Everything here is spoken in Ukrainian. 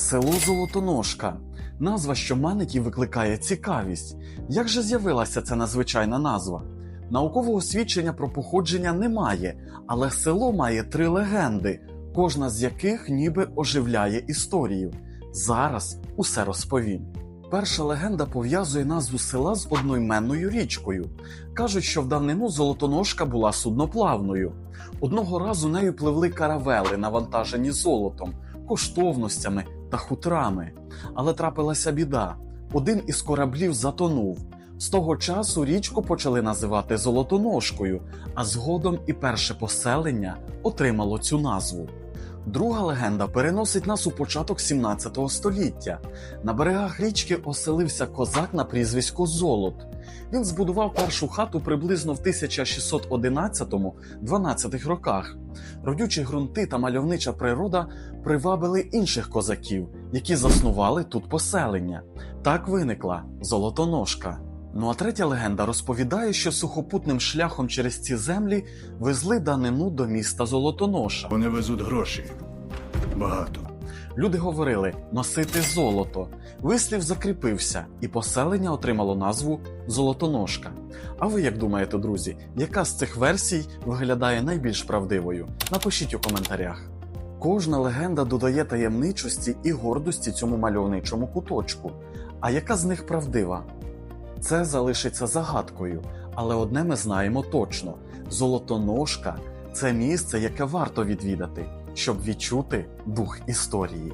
Село Золотоножка. Назва, що і викликає цікавість. Як же з'явилася ця надзвичайна назва? Наукового свідчення про походження немає, але село має три легенди, кожна з яких ніби оживляє історію. Зараз усе розповім. Перша легенда пов'язує назву села з одноіменною річкою. Кажуть, що в давнину Золотоножка була судноплавною. Одного разу нею пливли каравели, навантажені золотом, коштовностями та хутрами. Але трапилася біда. Один із кораблів затонув. З того часу річку почали називати Золотоножкою, а згодом і перше поселення отримало цю назву. Друга легенда переносить нас у початок 17 століття. На берегах річки оселився козак на прізвисько Золот. Він збудував першу хату приблизно в 1611-12 роках. Родючі ґрунти та мальовнича природа привабили інших козаків, які заснували тут поселення. Так виникла Золотоножка. Ну а третя легенда розповідає, що сухопутним шляхом через ці землі везли данину до міста Золотоноша. Вони везуть гроші. Багато. Люди говорили носити золото. Вислів закріпився, і поселення отримало назву Золотоножка. А ви як думаєте, друзі, яка з цих версій виглядає найбільш правдивою? Напишіть у коментарях. Кожна легенда додає таємничості і гордості цьому мальовничому куточку. А яка з них правдива? Це залишиться загадкою, але одне ми знаємо точно: Золотоножка це місце, яке варто відвідати, щоб відчути дух історії.